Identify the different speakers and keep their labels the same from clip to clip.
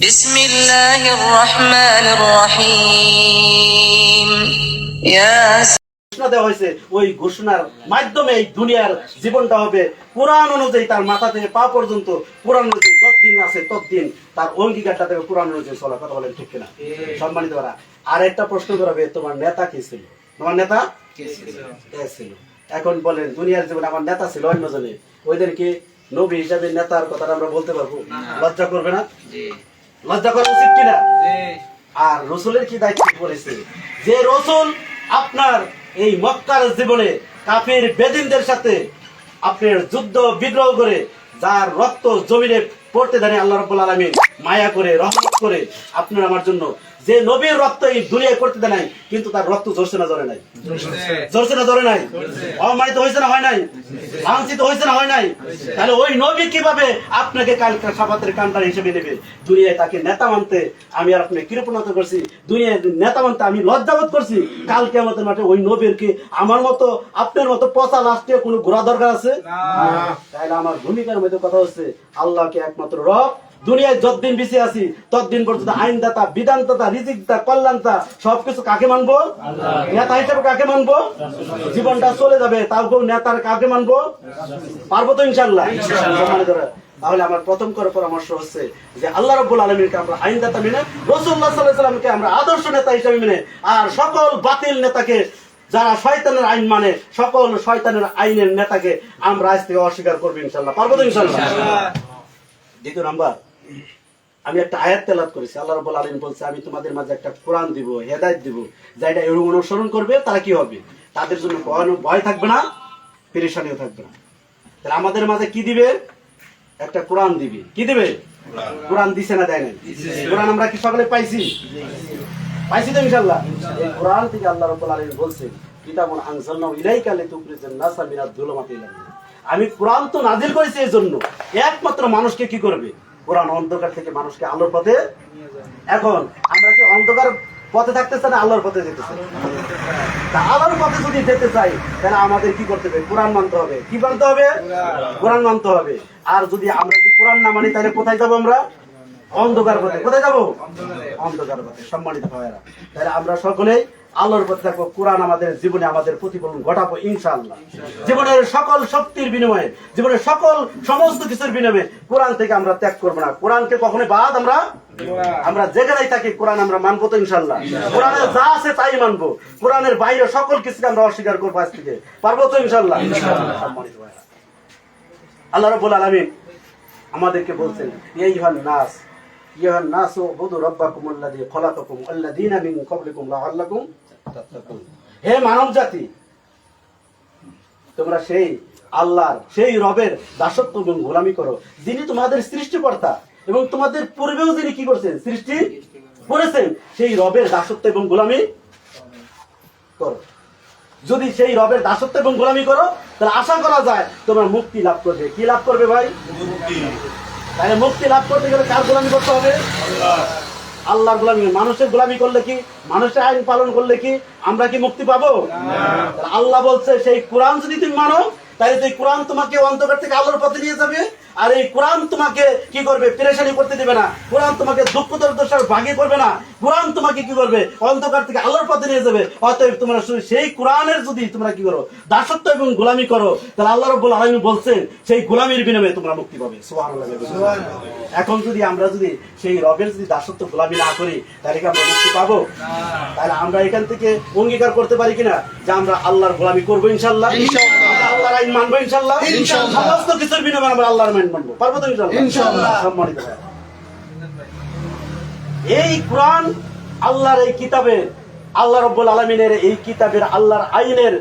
Speaker 1: بسم الله الرحمن الرحيم يا
Speaker 2: ঘোষণা দেওয়া হয়েছে ওই ঘোষণার মাধ্যমে এই দুনিয়ার জীবনটা হবে কোরআন অনুযায়ী তার মাথা থেকে পা পর্যন্ত কোরআন অনুযায়ী যতদিন আছে ততদিন তার অঙ্গীকারটা থেকে কোরআন অনুযায়ী চলা কথা বলেন ঠিক কিনা সম্মানিত করা আর একটা প্রশ্ন করাবে তোমার নেতা কে ছিল তোমার নেতা কে ছিল এখন বলেন দুনিয়ার জীবনে আমার নেতা ছিল অন্যজনে ওইদেরকে নবী হিসাবে নেতার কথাটা আমরা বলতে পারবো লজ্জা করবে না লজ্জা করা উচিত কিনা? আর রসুলের কি দায়িত্ব যে রসুল আপনার এই মক্কার জীবনে কাফির বেদিনদের সাথে আপনার যুদ্ধ বিদ্রোহ করে যার রক্ত জমিনে পড়তে আল্লাহ রব্বুল আলমী মায়া করে, রহমত করে আপনার আমার জন্য যে নবীর রক্ত এই দুনিয়ায় করতে দেয় নাই কিন্তু তার রক্ত ঝরছে না জ্বরে নাই। জ্বরছে না জ্বরে নাই। অমানিত হয়েছে না হয় নাই? লাঞ্ছিত হয়েছে না হয় নাই? তাহলে ওই নবী কীভাবে আপনাকে কাল সাফাতের কান্ডার হিসেবে নেবে? দুনিয়ায় তাকে নেতা মানতে আমি আর আপনি কৃপণত করছি। দুনিয়ায় নেতা মানতে আমি লজ্জাবোধ করছি। কাল কেমতের মাঠে ওই নবীর কি আমার মতো আপনার মতো পচা লাস্টে কোনো ঘোরা দরকার আছে? তাহলে আমার ভূমিকার মধ্যে কথা হচ্ছে আল্লাহকে একমাত্র রব দুনিয়ায় যতদিন বেঁচে আছি ততদিন পর্যন্ত আইনদাতা বিধানদাতা রিজিকদাতা কল্যাণতা সবকিছু কাকে মানবো? নেতা হিসেবে কাকে মানবো? জীবনটা চলে যাবে তাও কেউ নেতার কাকে মানবো? পারব তো ইনশাল্লাহ তাহলে আমার প্রথম করে পরামর্শ হচ্ছে যে আল্লাহ রব্বুল আলমীকে আমরা আইনদাতা মেনে রসুল্লাহ সাল্লাহ সাল্লামকে আমরা আদর্শ নেতা হিসেবে মেনে আর সকল বাতিল নেতাকে যারা শয়তানের আইন মানে সকল শয়তানের আইনের নেতাকে আমরা আজ থেকে অস্বীকার করব ইনশাল্লাহ পারব তো ইনশাল্লাহ দ্বিতীয় নাম্বার আমি একটা আয়াত তেলাত করেছি আল্লাহ রব্বুল আলম বলছে আমি তোমাদের মাঝে একটা কোরআন দিব হেদায়ত দিব যেটা এরকম অনুসরণ করবে তারা কি হবে? তাদের জন্য ভয় থাকবে না পেরেশানিও থাকবে না। তাহলে আমাদের মাঝে কি দিবে? একটা কোরআন দিবে। কি দিবে? কোরআন। দিছে না দেয় নাই? কোরআন আমরা কি সকলে পাইছি? পাইছি তো ইনশাল্লাহ এই কোরআন থেকে আল্লাহ রাব্বুল আলামিন বলছে কিতাবুন আনজালনাহু ইলাইকা লিতুখরিজান নাসা মিনাদ যুলুমাতি ইলাল নূর। আমি কোরআন তো নাজিল করেছি এই জন্য একমাত্র মানুষকে কি করবে? কোরআন অন্ধকার থেকে মানুষকে আলোর পথে এখন আমরা কি অন্ধকার পথে থাকতে চাই না আল্লাহর পথে যেতে চাই তা আল্লাহর পথে যদি যেতে চাই, তাহলে আমাদের কি করতে হবে? কোরআন মানতে হবে। কি মানতে হবে? কোরআন মানতে হবে। আর যদি আমরা যদি কোরআন না মানি, তাহলে কোথায় যাব আমরা? অন্ধকার পথে। কোথায় যাব? অন্ধকার পথে। সম্মানিত ভাইয়েরা, তাহলে আমরা সকলেই আল্লাহর পথে থাকব কোরআন আমাদের জীবনে আমাদের প্রতিফলন ঘটাবো ইনশাআল্লাহ। জীবনের সকল শক্তির বিনিময়ে জীবনের সকল সমস্ত কিছুর বিনিময়ে কোরআন থেকে আমরা ত্যাগ করব না। কোরআনকে কখনো বাদ আমরা আমরা যেখানেই থাকি কোরআন আমরা মানবো তো ইনশাল্লাহ কোরআনের যা আছে তাই মানবো। কোরআনের বাইরে সকল কিছুকে আমরা অস্বীকার করব আজ থেকে। পারব তো ইনশাল্লাহ আল্লাহ রব্বুল আলামিন আমাদেরকে বলছেন এই হন নাস হে মানব জাতি তোমরা সেই আল্লাহর, সেই রবের দাসত্ব এবং গোলামি করো। যিনি তোমাদের সৃষ্টিকর্তা এবং তোমাদের পূর্বেও যিনি কি করছেন? সৃষ্টি করেছেন। সেই রবের দাসত্ব এবং গোলামি করো। যদি সেই রবের দাসত্ব এবং গোলামি করো, তাহলে আশা করা যায় তোমরা মুক্তি লাভ করবে। কি লাভ করবে ভাই? তাহলে মুক্তি লাভ করতে গেলে কার গোলামি করতে হবে? আল্লাহর গোলামি। মানুষের গোলামি করলে কি? মানুষের আইন পালন করলে কি আমরা কি মুক্তি পাবো? আল্লাহ বলছে সেই কোরআন যদি তুমি মানো তাহলে সেই কোরআন তোমাকে অন্ধকার থেকে আল্লাহর পথে নিয়ে যাবে আর এই কোরআন তোমাকে কি করবে? পেরেশানি করতে দেবে না। কোরআন তোমাকে দুঃখ দুর্দশার ভাগে করবে না। কোরআন তোমাকে কি করবে? অন্ধকার থেকে আল্লাহর পথে নিয়ে যাবে। অতএব তোমরা সেই কোরআনের যদি তোমরা কি করো দাসত্ব এবং গোলামি করো তাহলে আল্লাহ রব্বুল আলামিন বলছেন সেই গোলামির বিনিময়ে তোমরা মুক্তি পাবে। এখন যদি আমরা যদি সেই রবের যদি দাসত্ব গোলামি না করি তাহলে কি আমরা মুক্তি পাবো? তাহলে আমরা এখান থেকে অঙ্গীকার করতে পারি কিনা? যে আমরা আল্লাহর গোলামি করব ইনশাল্লাহ আল্লাহর আইন মানবো ইনশাল্লাহ সমস্ত কিছুর বিনিময়ে আমরা আল্লাহর আইন মানবো। পারব তো ইনশাল্লাহ সম্মানিত এই কোরআন আল্লাহর এই কিতাবের আল্লাহ রব্বুল আলমিনের এই কিতাবের আল্লাহর আইনের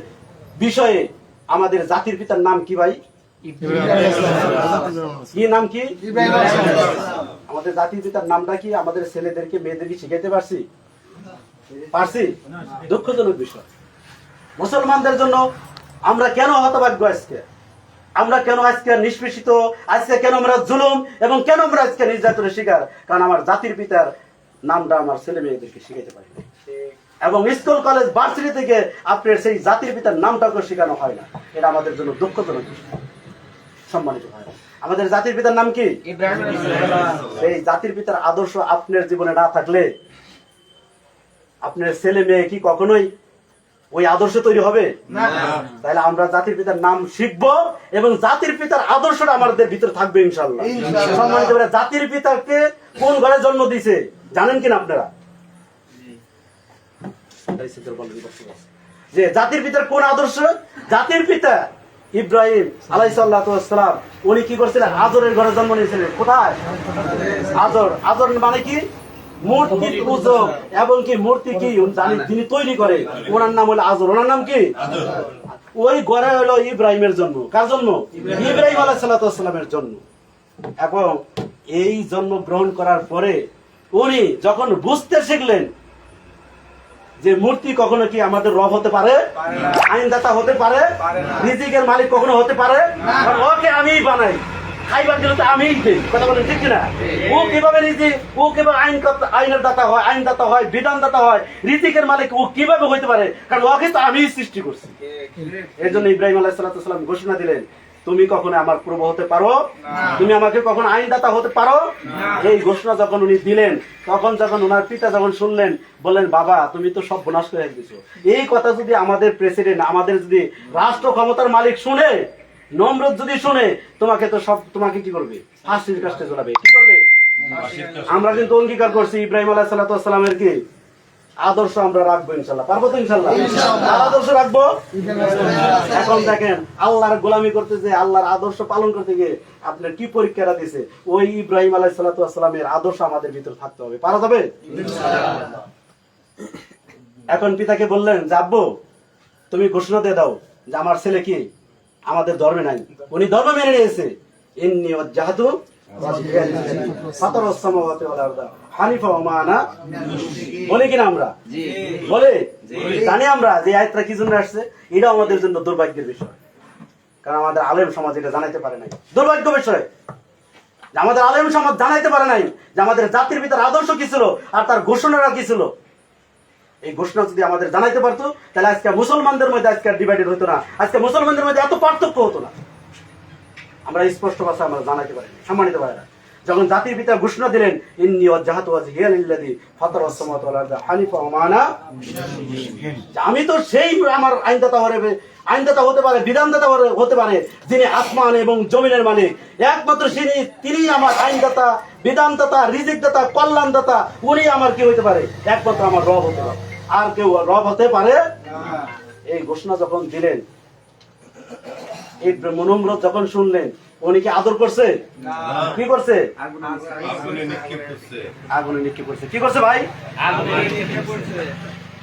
Speaker 2: বিষয়ে আমাদের জাতির পিতার নাম কি ভাই? কি নাম কি? আমাদের জাতির পিতার নামটা কি? আমাদের ছেলেদেরকে মেয়েদেরকে শিখাইতে পারছি? পারছি? দুঃখজনক বিষয়। মুসলমানদের জন্য আমরা কেন হতভাগ্য আজকে? আমরা কেন আজকে নিষ্পেষিত? আজকে কেন আমরা জুলুম? এবং কেন আমরা আজকে নির্যাতনের শিকার? কারণ আমার জাতির পিতার নামটা আমার ছেলে মেয়েদেরকে শিখাইতে পারি এবং স্কুল কলেজ ভার্সিটি থেকে আপনার সেই জাতির পিতার নামটাকে শেখানো হয় না। এটা আমাদের জন্য দুঃখজনক সম্মানিত হয় আমাদের জাতির পিতার নাম কি? এই জাতির পিতার আদর্শ আপনার জীবনে না থাকলে আপনার ছেলে মেয়ে কি কখনোই ওই আদর্শ তৈরি হবে? তাহলে আমরা জাতির পিতার নাম শিখব এবং জাতির পিতার আদর্শটা আমাদের ভিতরে থাকবে ইনশাল্লাহ সম্মানিত জাতির পিতাকে কোন ঘরে জন্ম দিছে জানেন কিনা আপনারা? যে জাতির পিতার কোন আদর্শ? জাতির পিতা ইব্রাহিম আলাইসাল্লাম উনি কি করছিলেন? আজরের ঘরে জন্ম নিয়েছিলেন। কোথায়? আজর। আজর মানে কি? পূজক এবং কি মূর্তি কি জানি তিনি তৈরি করে। ওনার নাম হলো আজর ওনার নাম কি? ওই হলো ইব্রাহিমের জন্ম। কার জন্ম? ইব্রাহিম। জন্ম। এবং এই জন্ম গ্রহণ করার পরে উনি যখন বুঝতে শিখলেন যে মূর্তি কখনো কি আমাদের রব হতে পারে আইনদাতা হতে পারে রিজিকের মালিক কখনো হতে পারে ওকে আমিই বানাই। খাইবার দিলে তো আমিই দিই কথা বলেন ঠিক কিনা? ও কীভাবে ও কীভাবে আইন আইনের দাতা হয় আইন দাতা হয় বিধান দাতা হয় রিজিকের মালিক ও কীভাবে হইতে পারে? কারণ ওকে তো আমিই সৃষ্টি করছি। এই জন্য ইব্রাহিম ঘোষণা দিলেন তুমি কখনো আমার প্রভু হতে পারো? তুমি আমাকে কখনো আইনদাতা হতে পারো? এই ঘোষণা যখন উনি দিলেন তখন যখন ওনার পিতা যখন শুনলেন বললেন বাবা তুমি তো সব বোনাস করে দিছো এই কথা যদি আমাদের প্রেসিডেন্ট আমাদের যদি রাষ্ট্র ক্ষমতার মালিক শুনে নম্রত যদি শুনে তোমাকে তো সব তোমাকে কি করবে? ফাঁসির কাছে চলাবে। কি করবে? আমরা কিন্তু অঙ্গীকার করছি ইব্রাহিম আলাহ সাল্লামের কি? আদর্শ আমরা রাখব ইনশাল্লাহ। পারব তো ইনশাল্লাহ? আদর্শ রাখব? এখন দেখেন আল্লাহর গোলামি করতে যে আল্লাহর আদর্শ পালন করতে গিয়ে আপনার কি পরীক্ষাটা দিছে? ওই ইব্রাহিম আলাহ সাল্লামের আদর্শ আমাদের ভিতরে থাকতে হবে। পারা যাবে? এখন পিতাকে বললেন যে আব্বু তুমি ঘোষণা দিয়ে দাও যে আমার ছেলে কি? আমাদের ধর্মে নাই। উনি ধর্ম মেনে নিয়েছে। ইন্নি আনা বলে কিনা আমরা? বলে? জানি আমরা যে আয়াতটা কি জন্য আসছে? এটা আমাদের জন্য দুর্ভাগ্যের বিষয়। কারণ আমাদের আলেম সমাজ এটা জানাইতে পারে নাই। দুর্ভাগ্য বিষয়। যে আমাদের আলেম সমাজ জানাইতে পারে নাই যে আমাদের জাতির ভিতরে আদর্শ কি ছিল আর তার ঘোষণাটা কি ছিল। এই ঘোষণা যদি আমাদের জানাইতে পারতো, তাহলে আজকে মুসলমানদের মধ্যে আজকে ডিভাইডেড হতো না। আজকে মুসলমানদের মধ্যে এত পার্থক্য হতো না। আমরা স্পষ্ট ভাষা আমরা জানাইতে পারি সম্মানিত ভাইরা যখন জাতির পিতা ঘোষণা দিলেন, ইন্নি ওয়াল আরদা হানিফা ওয়া মা আনা যে আমি তো সেই আমার আইনদাতা হবে আইনদাতা হতে পারে, বিধানদাতা হতে- পারে, যিনি আসমান এবং জমিনের মালিক। একমাত্র তিনি তিনি আমার আইনদাতা, বিধানদাতা, রিজিকদাতা, কল্যাণদাতা, উনি আমার কি হতে পারে? একমাত্র আমার রব হতে পারে। আর কেউ রব হতে পারে এই ঘোষণা যখন দিলেন এই মনোমরত যখন শুনলেন উনি কি আদর করছে? কি করছে?
Speaker 3: আগুনে নিক্ষেপ করছে।
Speaker 2: আগুনে নিক্ষেপ কি করছে ভাই?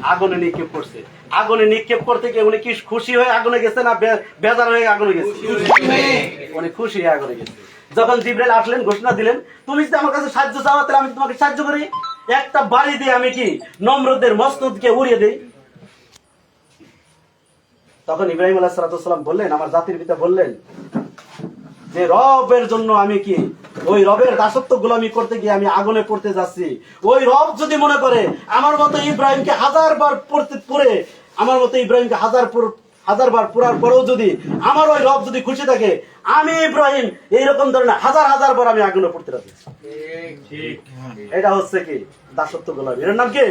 Speaker 2: আগুনে নিক্ষেপ করছে। আগুনে নিক্ষেপ করতে গিয়ে উনি কি খুশি হয়ে আগুনে গেছে না বেজার হয়ে আগুনে গেছে। উনি খুশি হয়ে আগুনে গেছে। যখন জিব্রাইল আসলেন ঘোষণা দিলেন তুমি যদি আমার কাছে সাহায্য চাও তাহলে আমি তোমাকে সাহায্য করি। একটা বাড়ি দিয়ে আমি কি নম্রদের মস্তকে উড়িয়ে দেই? তখন ইব্রাহিম আলাহ সালাম বললেন, আমার জাতির পিতা বললেন, যে রবের জন্য আমি কি ওই রবের দাসত্ব গোলামি করতে গিয়ে আমি আগুনে পড়তে যাচ্ছি। ওই রব যদি মনে করে, আমার মতো ইব্রাহিমকে হাজার বার পড়তে পড়ে, আমার মতো ইব্রাহিমকে হাজার হাজার বার পুরার পরেও যদি আমার ওই রব যদি খুশি থাকে আমি ইব্রাহিম এইরকম ধরনের হাজার হাজার বার আমি আগুনে পড়তে রাখি এটা হচ্ছে কি? দাসত্ব গোলামি। এর নাম কি?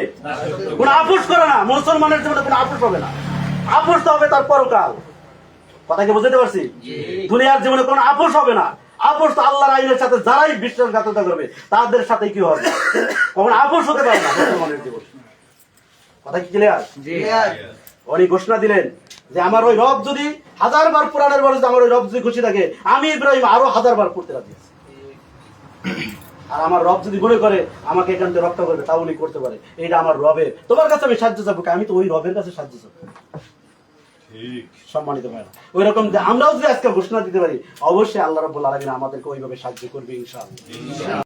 Speaker 2: কোন আপোষ করে না। মুসলমানের জীবনে কোনো আপোষ হবে না। আপোষ তো হবে তার পরকাল। কথা কি বুঝতে পারছি? দুনিয়ার জীবনে কোনো আপোষ হবে না। আপোষ তো আল্লাহর আইনের সাথে যারাই বিশ্বাসঘাতকতা করবে তাদের সাথে কি হবে? কখন আপোষ হতে পারে না মুসলমানের জীবন। কথা কি ক্লিয়ার উনি ঘোষণা দিলেন যে আমার ওই রব যদি হাজার বার পুরাণের বলে আমার ওই রব যদি খুশি থাকে আমি ইব্রাহিম আরও হাজার বার পড়তে রাখি আর আমার রব যদি মনে করে আমাকে এখান থেকে রক্ষা করবে তা উনি করতে পারে। এটা আমার রবের। তোমার কাছে আমি সাহায্য চাবো আমি তো ওই রবের কাছে সাহায্য চাবো। সম্মানিত ভাইরা ওই রকম যে আমরাও যদি আজকে ঘোষণা দিতে পারি অবশ্যই আল্লাহ রাব্বুল আলামিন আমাদেরকে ওইভাবে সাহায্য করবে ইনশাআল্লাহ।